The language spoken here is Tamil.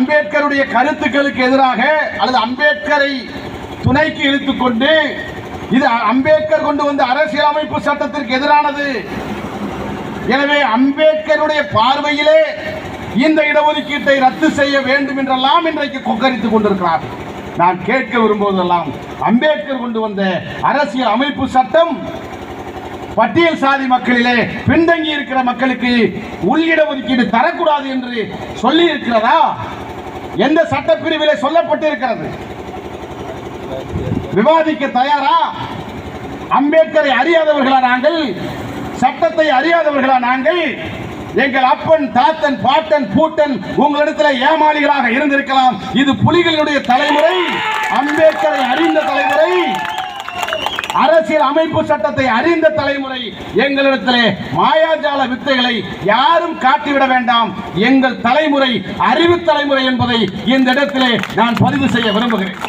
அம்பேத்கருடைய கருத்துக்களுக்கு எதிராக அல்லது அம்பேத்கரை துணைக்கு இழுத்துக்கொண்டு இது அம்பேத்கர் கொண்டு வந்த அரசியலமைப்பு சட்டத்திற்கு எதிரானது. எனவே அம்பேத்கருடைய பார்வையிலே இந்த இடஒதுக்கீட்டை ரத்து செய்ய வேண்டும் என்றெல்லாம் இன்றைக்கு கொக்கரித்துக் கொண்டிருக்கிறார். நான் கேட்க விரும்புவதெல்லாம் அம்பேத்கர் கொண்டு வந்த அரசியல் அமைப்பு சட்டம் பட்டியல் சாதி மக்களிலே பின்தங்கி இருக்கிற மக்களுக்கு உள்ளிட ஒதுக்கீடு தரக்கூடாது என்று சொல்லி இருக்கிறதா எந்த சட்டப்பிரிவிலே சொல்லப்பட்டிருக்கிறது? விவாதிக்க தயாரா? அம்பேத்கரை அறியாதவர்களா நாங்கள்? சட்டத்தை அறியாதவர்களா நாங்கள்? எங்கள் அப்பன் தாத்தன் பாட்டன் பூட்டன் உங்களிடத்தில் ஏமாளிகளாக இருந்திருக்கலாம். இது புலிகளுடைய தலைமுறை. அம்பேத்கரை அறிந்த தலைமுறை. அரசியல் அமைப்பு சட்டத்தை அறிந்த தலைமுறை எங்களிடத்திலே மாயாஜால வித்தைகளை யாரும் காட்டிவிட வேண்டாம். எங்கள் தலைமுறை அறிவு தலைமுறை என்பதை இந்த இடத்திலே நான் பதிவு செய்ய விரும்புகிறேன்.